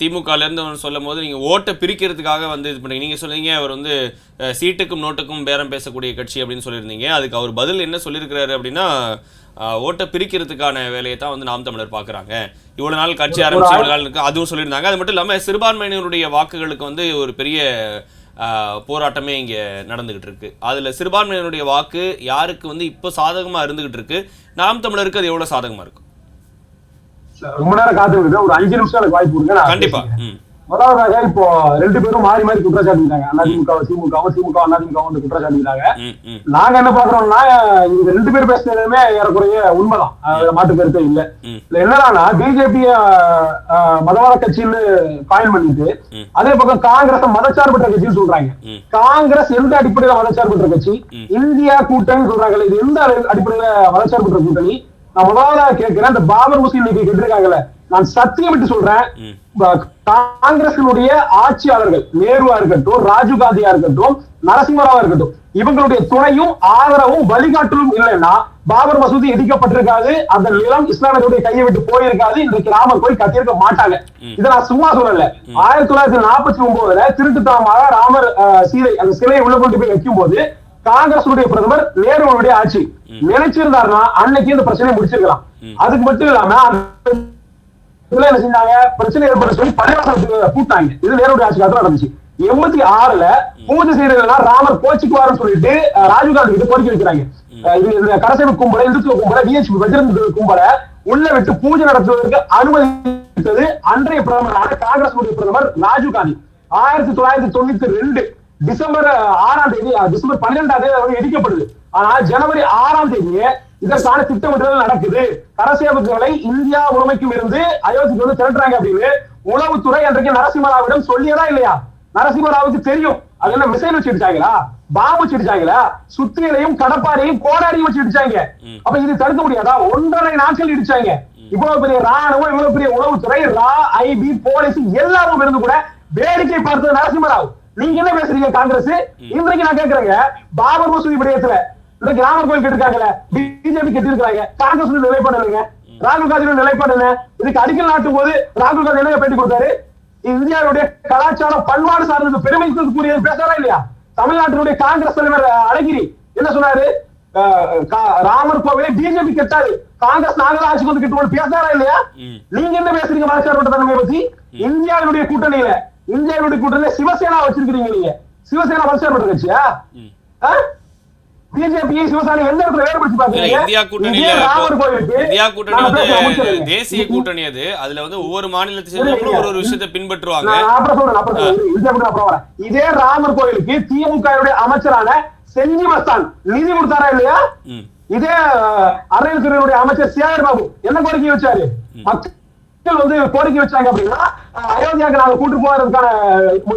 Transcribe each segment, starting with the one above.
திமுகல இருந்து ஒன்று சொல்லும் போது நீங்க ஓட்டை பிரிக்கிறதுக்காக வந்து இது பண்ணீங்க. நீங்க சொன்னீங்க அவர் வந்து சீட்டுக்கும் நோட்டுக்கும் பேரம் பேசக்கூடிய கட்சி அப்படின்னு சொல்லியிருந்தீங்க. அதுக்கு அவர் பதில் என்ன சொல்லியிருக்கிறாரு அப்படின்னா ஓட்டை பிரிக்கிறதுக்கான வேலையை தான் வந்து நாம் தமிழர் பார்க்குறாங்க. இவ்வளவு நாள் கட்சி ஆரம்பிச்சு இவ்வளவு நாள் இருக்கு அதுவும் சொல்லியிருந்தாங்க. அது மட்டும் இல்லாமல் சிறுபான்மையினருடைய வாக்குகளுக்கு வந்து ஒரு பெரிய போராட்டமே இங்க நடந்துகிட்டு இருக்கு. அதுல சிறுபான்மையினருடைய வாக்கு யாருக்கு வந்து இப்போ சாதகமா இருந்துகிட்டு இருக்கு? நாம் தமிழருக்கு அது எவ்வளவு சாதகமா இருக்கும்? ரொம்ப நேரம் காத்துக்கிட்டு ஒரு அஞ்சு நிமிஷம் எனக்கு வாய்ப்பு கொடுங்க கண்டிப்பா. முதலாவதாக இப்போ ரெண்டு பேரும் மாறி மாறி குற்றச்சாட்டுறாங்க அதிமுக திமுகவும் திமுக அதிமுக வந்து குற்றச்சாட்டுறாங்க ம் ம். நாங்க என்ன பாக்குறோம்னா இவங்க ரெண்டு பேர் பேசுனதுமே ஏறக்குறைய உண்மைதான். மாற்று கருத்தே இல்ல. ம். இதுல என்னன்னா பிஜேபி மதவாத கட்சின்னு காயின் பண்ணிட்டு. அதே பக்கம் காங்கிரஸ் மதச்சார்பற்ற கட்சின்னு சொல்றாங்க. காங்கிரஸ் எந்த அடிப்படையில மதச்சார்பற்ற கட்சி. இந்தியா கூட்டணி சொல்றாங்கல்ல இது எந்த அடிப்படையில மதச்சார்பற்ற கூட்டணி? நான் கேட்கிறேன். இந்த பாபர் முஸ்லீம் இன்னைக்கு கேட்டிருக்காங்கல்ல. நான் சத்தியம் விட்டு சொல்றேன். காங்கிரசினுடைய ஆட்சியாளர்கள் நேருவா இருக்கட்டும் ராஜீவ் காந்தியா இருக்கட்டும் நரசிம்மராவா இருக்கட்டும் இவங்களுடைய துணையும் ஆதரவும் வழிகாட்டலும் இல்லைன்னா பாபர் மசூதி இடிக்கப்பட்டிருக்காது. அந்த நிலம் இஸ்லாமியருடைய கையை விட்டு போயிருக்காது. இன்றைக்கு ராமர் போய் கட்டியிருக்க மாட்டாங்க. இதை நான் சும்மா சொல்லல. ஆயிரத்தி தொள்ளாயிரத்தி நாற்பத்தி ஒன்பதுல திருட்டுத்தனமாக ராமர் சீதை அந்த சிலையை உள்ள கொண்டு போய் வைக்கும் போது காங்கிரசுடைய பிரதமர் நேருவனுடைய ஆட்சி. நினைச்சிருந்தாருன்னா அன்னைக்கு இந்த பிரச்சனையை முடிச்சிருக்கலாம். அதுக்கு மட்டும் இல்லாம என்ன செஞ்சாங்க? பிரச்சனை ஏற்பட சொல்லி பள்ளிவாசலுக்கு கூட்டாங்க இது நேருடைய ஆட்சி காலத்துல நடந்துச்சு. எண்பத்தி ஆறுல பூஜை செய்யறதுலாம் ராமர் கோச்சிக்குவாருன்னு சொல்லிட்டு ராஜீவ்காந்தி கிட்ட கோரிக்கை வைக்கிறாங்க. இது இந்த கரசேவை கும்பல இந்துத்துவ கும்பல விஹெச்பி பஜ்ரங் கும்பல உள்ள விட்டு பூஜை நடத்துவதற்கு அனுமதித்தது அன்றைய பிரதமரான காங்கிரஸ் பிரதமர் ராஜீவ் காந்தி ஆயிரத்தி தொள்ளாயிரத்தி தொண்ணூத்தி ரெண்டு டிசம்பர் ஆறாம் தேதி டிசம்பர் பன்னிரெண்டாம் தேதி வந்து இடிக்கப்படுது. ஆனா ஜனவரி ஆறாம் தேதி இதற்கான திட்டமிடல் நடக்குது. கரசேவகர்களை இந்தியா உரிமைக்கும் இருந்து அயோத்திக்கு வந்து திரட்டுறாங்க அப்படின்னு உளவுத்துறை அன்றைக்கு நரசிம்மராவிடம் சொல்லியதா இல்லையா? நரசிம்மராவுக்கு தெரியும். அது என்ன மிசைல் வச்சு இடிச்சாங்களா? பாம்பு வச்சு இடிச்சாங்களா? சுத்தியலையும் கடப்பாரையும் கோடாரியும் வச்சு இடிச்சாங்க. அப்ப இது தடுக்க முடியாதா? ஒன்றரை நாட்கள் இடிச்சாங்க. இவ்வளவு பெரிய ராணுவம் இவ்வளவு பெரிய உளவுத்துறை ரா ஐபி போலீஸ் எல்லாரும் இருந்து கூட வேடிக்கை பார்த்தது நரசிம்மராவ். நீங்க என்ன பேசுறீங்க காங்கிரஸ்? இன்றைக்கு நான் கேக்குறேங்க பாபர் மசூதி விடயத்துல இன்றைக்கு ராமர் கோயில் கட்டிருக்காங்கல்ல பிஜேபி கட்டி இருக்காங்க காங்கிரஸ் நிலைப்பாடு இல்லைங்க. ராகுல் காந்தியோட நிலைப்பாடு என்ன இதுக்கு அடிக்கல் நாட்டும் போது ராகுல் காந்தி என்ன பேட்டி கொடுத்தாரு? இந்தியாவுடைய கலாச்சாரம் பண்பாடு சார்ந்தது பெருமைக்குரியது பேசுறா இல்லையா? தமிழ்நாட்டினுடைய காங்கிரஸ் தலைவர் அழகிரி என்ன சொன்னாரு? ராமர் கோவிலை பிஜேபி கட்டாது. காங்கிரஸ் நாங்கள் ஆட்சிக்கு வந்து கிட்டு பேசுறாரா இல்லையா. நீங்க என்ன பேசுறீங்க மதச்சார்பற்ற தன்மையை பத்தி? இந்தியாவினுடைய கூட்டணியில இந்தியாவுடைய கூட்டணியில சிவசேனா வச்சிருக்கீங்க நீங்க. சிவசேனா மதச்சார்பற்ற கட்சியா பிஜேபி சிவசேனா எந்த இடத்துல வேறுபடுத்தி பாக்குறீங்க இந்தியா கோயிலுக்கு இந்தியா கூட்டணி வந்து. தேசிய கூட்டணி அது. அதுல வந்து ஒவ்வொரு மாநிலத்தை சேர்ந்தவங்களும் ஒரு ஒரு விஷயத்தை பின்பற்றுவாங்க. அப்புறம் சொல்றேன், அப்புறம். இந்தியா கூட்டணி அப்புறம் வரேன். இதே ராமர் கோயிலுக்கு திமுக அமைச்சரான செஞ்சி மஸ்தான் நிதி கொடுத்தாரா இல்லையா. இதே அஹ், அறநிலைத்துறையினுடைய அமைச்சர் சேகர் பாபு என்ன கோரிக்கை வச்சாரு? மக்கள் வந்து கோரிக்கை வச்சாங்க அப்படின்னா அயோத்தியாக்கு நாங்க கூட்டு போறதுக்கான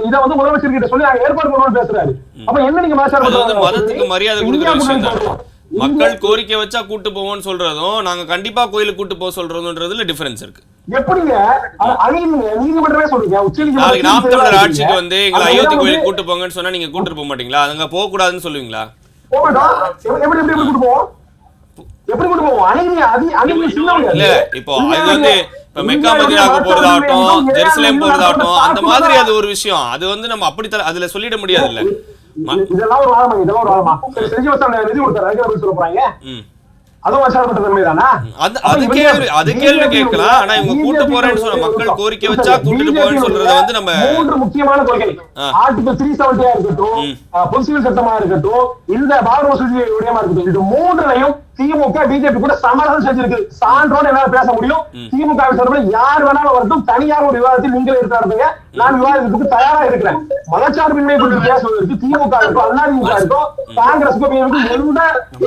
இதை வந்து முதலமைச்சர் கிட்ட சொல்லி நாங்க ஏற்பாடு பண்ணுவோம்னு பேசுறாரு. அப்ப என்ன நீங்க? மதத்துக்கு மரியாதை கொடுக்குற மக்கள் கோரிக்கை வச்சா கூட்டு போவோம்னு சொல்றதும் நாங்க கண்டிப்பா கோயிலுக்கு கூட்டு போக சொல்றதுன்றதுல டிஃபரன்ஸ் இருக்கு. எப்படிங்க? நீதிமன்றமே சொல்றீங்க. நாளைக்கு நாம் ஆட்சிக்கு வந்து எங்களை அயோத்தி கோயிலுக்கு கூட்டு போங்கன்னு சொன்னா நீங்க கூட்டு போக மாட்டீங்களா? அங்க போக கூடாதுன்னு சொல்லுவீங்களா. எப்படி கூட்டு போவோம்? இப்போ அது வந்து இப்ப மெக்கா மதினாவுக்கு போறதாகட்டும் ஜெருசலேம் போறதாகட்டும் அந்த மாதிரி அது ஒரு விஷயம். அது வந்து நம்ம அப்படி அதுல சொல்லிட முடியாது இல்ல. இதெல்லாம் ஒரு வாதமா இதெல்லாம் ஒரு சரி செஞ்சு வச்சா நிதி கொடுத்தாரு. சொல்ல போறாங்க? அது கேள்வி அது கேள்வி கேட்கலாம். ஆனா இவங்க கூட்டு போறேன்னு சொன்ன மக்கள் கோரிக்கை வச்சா கூட்டிட்டு போறேன்னு சொல்றத வந்து நம்ம மூன்று முக்கியமான கொள்கை. ஆர்டிகல் த்ரீ இருக்கட்டும் பொது சட்டமா இருக்கட்டும் இந்த பாபர் மசூதி விடயமா இருக்கட்டும் இது மூன்றையும் திமுக பிஜேபி கூட சமரசம் செஞ்சிருக்கு. சான்றோட என்னால பேச முடியும். திமுக சார்பில் யார் வேணாலும் வரட்டும். தனியார் ஒரு விவாதத்தில் நீங்கள் நடத்துங்க நான் விவாதத்துக்கு தயாரா இருக்கிறேன். மதச்சார்பின்மை குறித்து பேசுவதற்கு திமுக இருக்கும் அண்ணா திமுக இருக்கும் க்கும் எந்த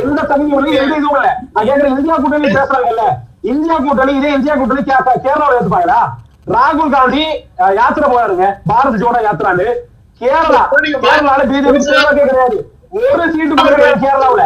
எந்த தகுதியும் எந்த இதுவும் இல்ல. நான் கேட்கிறேன் இந்தியா கூட்டணி பேசுறாங்கல்ல. இந்தியா கூட்டணி இதே இந்தியா கூட்டணி கேரளாவில் எடுத்துப்பாங்களா ராகுல் காந்தி யாத்திரை போறாருங்க. பாரத் ஜோடோ யாத்திரான்னு. கேரளா கேரளால பிஜேபி கிடையாது ஒரு சீட்டு கேரளாவுல.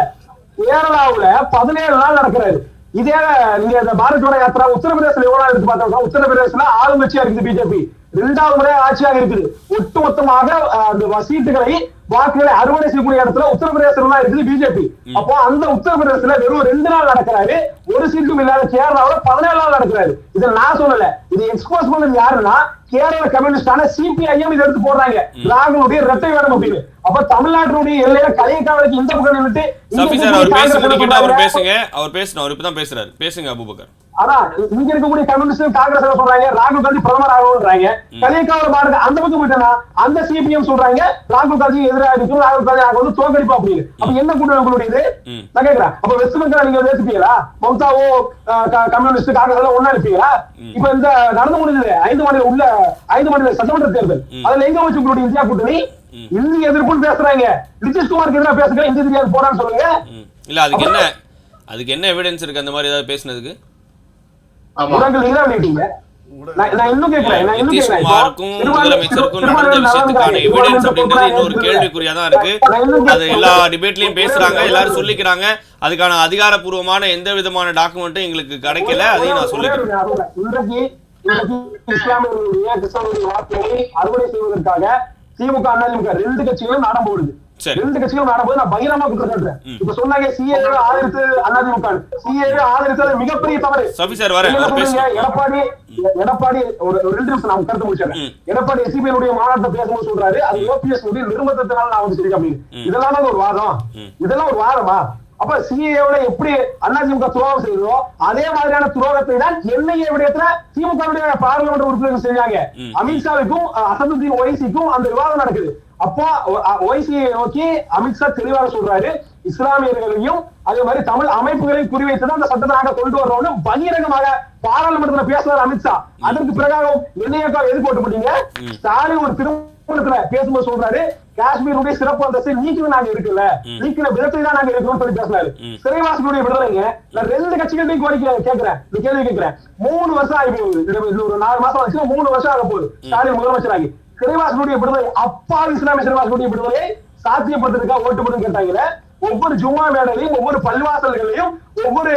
கேரளாவுல பதினேழு நாள் நடக்கிறாரு. இதே நீங்க இந்த பாரத் ஜோடோ யாத்திரா உத்தரப்பிரதேசல எவ்வளவு நாள் எடுத்து பார்த்தோம்னா உத்தரப்பிரதேசல ஆளுங்கட்சியா இருக்குது பிஜேபி. இரண்டாவது முறை ஆட்சியாக இருக்குது. ஒட்டுமொத்தமாக அஹ், அந்த சீட்டுகளை வாக்குகளை அறுவடை செய்யக்கூடிய இடத்துல உத்தரப்பிரதேசம் தான் இருக்குது பிஜேபி. அப்போ அந்த உத்தரப்பிரதேசத்துல வெறும் ரெண்டு நாள் நடக்கிறாரு. ஒரு சீட்டும் இல்லாத கேரளாவுல பதினேழு நாள் நடக்கிறாரு. இதை நான் சொல்லல. இது எக்ஸ்போஸ் பண்ணது யாருன்னா கேரள கம்யூனிஸ்டான சிபிஐஎம் இதை எடுத்து போடுறாங்க. ராகுலுடைய இரட்டை வேடம் அப்படின்னு. அப்ப தமிழ்நாட்டினுடைய எல்லையில கலையக்காவலுக்கு இந்த பக்கம் சார் அவர் இருக்கக்கூடிய பேச காங்கிரஸ் முடிக்கிட்ட அவர் பேசுங்க. அவர் பேசணும் அவர் இப்பதான் பேசுறாரு. பேசுங்க அபுபக்கர். அதான் இங்க இருக்கக்கூடிய கம்யூனிஸ்ட் காங்கிரஸ் சொல்றாங்க ராகுல் காந்தி பிரதமர் ஆகணும்ன்றாங்க. கலியக்காவில பாருங்க அந்த பக்கம் போயிட்டா அந்த சிபிஎம் சொல்றாங்க ராகுல் காந்தி எதிராக இருக்கும் ராகுல் காந்தி நாங்க வந்து தோக்கடிப்போம் அப்படின்னு. அப்ப என்ன கூட்டணி உங்களுடையது ம். நான் கேக்குறேன். அப்ப வெஸ்ட் பெங்கால் நீங்க ஏத்துப்பீங்களா? மம்தாவோ கம்யூனிஸ்ட் காங்கிரஸ் எல்லாம் ஒண்ணா இருப்பீங்களா? இப்ப இந்த நடந்து முடிஞ்சது ஐந்து மாநில உள்ள ஐந்து மாநில சட்டமன்ற தேர்தல். அதுல எங்க வச்சு உங்களுடைய இந்தியா கூட்டணி? இந்திய எதிர்ப்புன்னு பேசுறாங்க. நிதிஷ்குமாருக்கு எதிராக பேசுங்க இந்திய தெரியாது போறான்னு சொல்லுங்க. இல்ல அதுக்கு என்ன அதுக்கு என்ன எவிடன்ஸ் இருக்கு அந்த மாதிரி ஏதாவது பேசுனதுக்கு? நிதிஷ்குமாருக்கும் முதலமைச்சருக்கும் நடந்த விஷயத்துக்கான எவிடன்ஸ் அப்படின்றது இன்னொரு கேள்விக்குறியா தான் இருக்கு. அது. எல்லா டிபேட்லயும் பேசுறாங்க எல்லாரும் சொல்லிக்கிறாங்க. அதுக்கான அதிகாரப்பூர்வமான எந்த விதமான டாக்குமெண்ட்டும் எங்களுக்கு கிடைக்கல அதையும் நான் சொல்லிக்கிறேன். அறுவடை செய்வதற்காக திமுக அதிமுக ரெண்டு கட்சிகளும் நாடம் போடுது. ரெண்டு கட்சிகளும் நாடம் போது நான் பகிரமா குற்றம் சாட்டுறேன் இப்ப சொன்னாங்க சிஏ ஆதரித்து அதிமுக சிஏ ஆதரித்தது மிகப்பெரிய தவறு. எடப்பாடி எடப்பாடி ஒரு ரெண்டு நிமிஷம் நான் கருத்து முடிச்சிடறேன் ம். எடப்பாடி எஸ்பிஐ உடைய மாநாட்டை பேசும்போது சொல்றாரு. அது ஓபிஎஸ் நிர்பந்தத்தினால நான் வந்து சொல்லிருக்கேன் அப்படின்னு இதெல்லாம் ஒரு வாதம். இதெல்லாம் ஒரு வாதமா? அப்ப சிஏவோட எப்படி அதிமுக துரோகம் செய்ததோ அதே மாதிரியான துரோகத்தை தான் என்ஐஏ விடயத்துல திமுக பார்லிமெண்ட் உறுப்பினர்கள் செஞ்சாங்க. அமித்ஷாவுக்கும் அசதுதீன் ஒய்சிக்கும் அந்த விவாதம் நடக்குது. அப்போ ஒய்சியை நோக்கி அமித்ஷா தெளிவாக சொல்றாரு. இஸ்லாமியர்களையும் அதே மாதிரி தமிழ் அமைப்புகளையும் குறிவைத்து தான் அந்த சட்டத்தை நாங்க கொண்டு வர்றோம்னு பகிரங்கமாக பாராளுமன்றத்துல பேசுறாரு அமித்ஷா. அதற்கு பிறகாகவும் என்னையக்கா எது போட்டு போட்டீங்க ஸ்டாலின் ஒரு திருமணத்துல பேசும்போது சொல்றாரு காஷ்மீருடைய சிறப்பு அந்தஸ்து நீக்கின நாங்க இருக்குல்ல நீக்கின விதத்தை தான் நாங்க இருக்கணும்னு சொல்லி பேசினாரு. சிறைவாசிகளுடைய விடுதலைங்க நான் ரெண்டு கட்சிகள்டையும் கோரிக்கை கேட்கிறேன் இந்த கேள்வி கேட்கிறேன். மூணு வருஷம் ஆகி போகுது ஒரு நாலு மாசம் ஆச்சு மூணு வருஷம் ஆக போகுது. ஸ்டாலின் முதலமைச்சராகி. சிறைவாசிகளுடைய விடுதலை அப்பாவி இஸ்லாமிய சிறைவாசிகளுடைய விடுதலையை சாத்தியப்படுத்துறதுக்காக ஓட்டு போட்டு கேட்டாங்களே ஒவ்வொரு ஜும்மா மேடையிலையும் ஒவ்வொரு பள்ளிவாசல்களையும் ஒவ்வொரு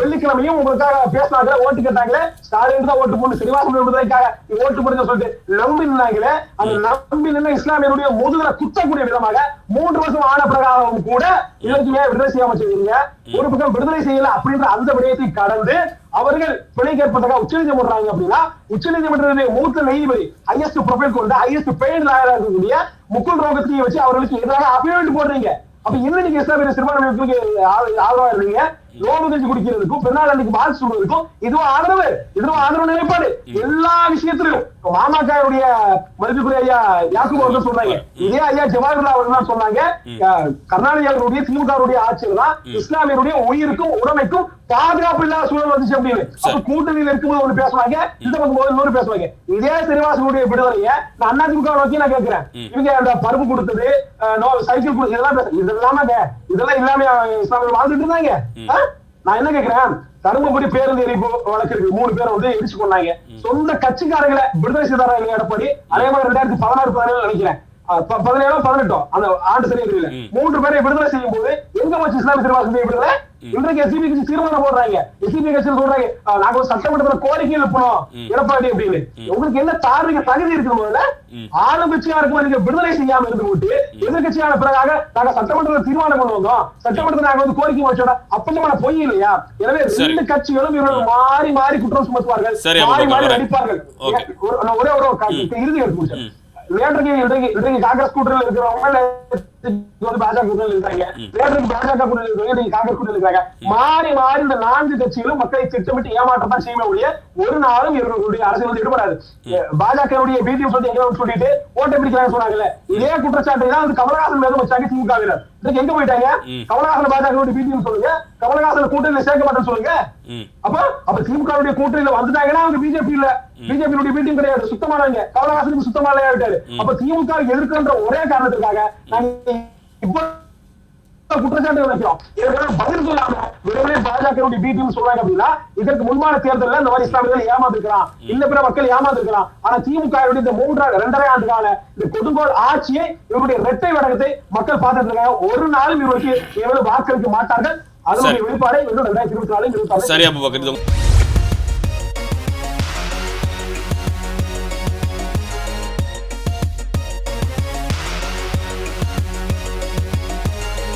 வெள்ளிக்கிழமையும் உங்களுக்காக பேசினாங்களே ஓட்டு கேட்டாங்களே ஸ்டாலின் தான் ஓட்டு போட்டு சிறுவாசல் விடுதலைக்காக ஓட்டு போடுங்க சொல்லிட்டு நம்பி நின்னாங்களே அந்த நம்பி நின்ன இஸ்லாமியருடைய முதுகுல குத்தக்கூடிய விதமாக மூன்று வருஷம் ஆன பிரகாரம் கூட ஏன் விடுதலை செய்யாம செய்வீங்க ஒரு பக்கம் விடுதலை செய்யல அப்படின்ற அந்த விடயத்தை கடந்து அவர்கள் பிழை கேட்பதற்காக உச்சநீதிமன்றம் பண்றாங்க அப்படின்னா உச்சநீதிமன்றத்தினுடைய மூத்த நீதிபதி ஹையஸ்ட் ப்ரொஃபைல் கொண்ட ஹையஸ்ட் பெய்டு லாயரா இருக்கக்கூடிய முகுல் ரோகத்தையும் வச்சு அவர்களுக்கு எதிராக அபியமெண்ட் போடுறீங்க. அப்ப என்ன நீங்க இஸ்லாமிய சிறுபான்மைக்கு ஆதரவா இருந்தீங்க நோம்பு கஞ்சி குடிக்கிறதுக்கும் பெருநாள் அன்னைக்கு வாழ்த்து சொல்றதுக்கும் இதுவும் ஆதரவு இதுவும் ஆதரவு நிலைப்பாடு. எல்லா விஷயத்திலும். மாமாக்காருடைய மதிப்புக்குரிய ஐயா யாக்குப் அவர்கள் சொல்றாங்க இதே ஐயா ஜவாஹர்லால் அவர்கள் தான் சொன்னாங்க. அவர்களுடைய திமுகவுடைய ஆட்சியில் தான் இஸ்லாமியருடைய உயிருக்கும் உடமைக்கும் பாதுகாப்பு இல்லாத சூழல் வந்துச்சு அப்படின்னு. அப்ப கூட்டணியில் இருக்கும்போது ஒண்ணு பேசுவாங்க இந்த பக்கம் போது இன்னொரு பேசுவாங்க. இதே சிறுவாசனுடைய விடுதலைய நான் அதிமுக நோக்கி நான் கேட்கிறேன். இவங்க அந்த பருப்பு கொடுத்தது சைக்கிள் கொடுத்தது இதெல்லாம் பேச இதெல்லாம இதெல்லாம் இல்லாம இஸ்லாமியர் வாழ்ந்துட்டு இருந்தாங்க? நான் என்ன கேக்குறேன்? தருமபுரி பேருந்து எரிப்பு வழக்கு இருக்கு மூணு பேரை வந்து எரிச்சு கொண்டாங்க சொந்த கட்சிக்காரங்களை விடுதலை செய்தாரா இல்லையா எடப்பாடி அதே மாதிரி ரெண்டாயிரத்தி பதினாறு பதினேழு நினைக்கிறேன். பதினேழோ பதினெட்டோ அந்த ஆண்டு சரியா தெரியல மூன்று பேரை விடுதலை செய்யும் போது எங்க வச்சு இஸ்லாமிய திருவாசத்தை விடுதலை? இன்றைக்கு எஸ்பிபி கட்சி தீர்மானம் போடுறாங்க. எஸ்பிபி கட்சி சொல்றாங்க நாங்க ஒரு சட்டமன்றத்துல கோரிக்கை எழுப்பணும் எடப்பாடி அப்படின்னு. உங்களுக்கு என்ன தார்மீக தகுதி இருக்கு முதல்ல? ஆளுங்கட்சியா இருக்கும்? நீங்க விடுதலை செய்யாம இருந்து விட்டு எதிர்கட்சியான பிறகாக நாங்க சட்டமன்றத்துல தீர்மானம் கொண்டு வந்தோம் சட்டமன்றத்துல நாங்க வந்து கோரிக்கை வச்சோட அப்பட்டமான பொய் இல்லையா? எனவே. ரெண்டு கட்சிகளும் இவர்கள் மாறி மாறி குற்றம் சுமத்துவார்கள். மாறி மாறி. நடிப்பார்கள். ஒரு- ஒரே இறுதி எடுத்து முடிச்சேன் இன்றைக்கு காங்கிரஸ் கூட்டணியில் இருக்கிறவங்க வந்து பாஜக கூட்டணியில் இருக்காங்க நேற்றைக்கு பாஜக கூட்டணியில் இருக்கிறவங்க இன்னைக்கு காங்கிரஸ் கூட்டணியில் இருக்காங்க மாறி மாறி இந்த நான்கு கட்சிகளும் மக்களை திட்டமிட்டு ஏமாற்றம் தான் செய்யுமே ஒழிய ஒரு நாளும் இவர்களுடைய அரசியல் வந்து ஈடுபடாது பாஜகவுடைய பிடிஎம் சொல்லி எங்க சொல்லிட்டு ஓட்டை பிடிக்கிறாங்க சொன்னாங்கல்ல. இதே குற்றச்சாட்டை தான் வந்து கமலஹாசன் மேலும் வச்சாங்க திமுகவினர் இதுக்கு எங்க போயிட்டாங்க? கமலஹாசன் பாஜகவுடைய பிடிஎம் சொல்லுங்க. கமலஹாசன் கூட்டணியில் சேர்க்க மாட்டேன்னு சொல்லுங்க. அப்ப அப்ப திமுகவுடைய கூட்டணியில வந்துட்டாங்கன்னா அவங்க பிஜேபி இல்ல பிஜேபி மீட்டிங் கிடையாது. சுத்தமானவங்க கமலஹாசனுக்கு சுத்தமா விட்டாரு அப்ப திமுக எதிர்க்கின்ற ஒரே காரணத்திற்காக நாங்க இப்ப குற்றச்சாட்டு வைக்கிறோம். இதற்கான பதில் சொல்லாம வெறுமனே பாஜகவுடைய பி டீம் சொல்றாங்க அப்படின்னா இதற்கு முன்பான தேர்தல்ல இந்த மாதிரி இஸ்லாமியர்கள் ஏமாந்துருக்கலாம். இந்த பிற மக்கள் ஏமாந்துருக்கலாம். ஆனா திமுக இந்த மூன்றாம் இரண்டரை ஆண்டு கால இந்த கொடுங்கோல் ஆட்சியை இவருடைய இரட்டை வடகத்தை மக்கள் பார்த்துட்டு இருக்காங்க ஒரு நாளும் இவருக்கு இவர்கள் வாக்களிக்க மாட்டார்கள். அதனுடைய. வெளிப்பாடை ரெண்டாயிரத்தி இருபத்தி நாலு இருபத்தி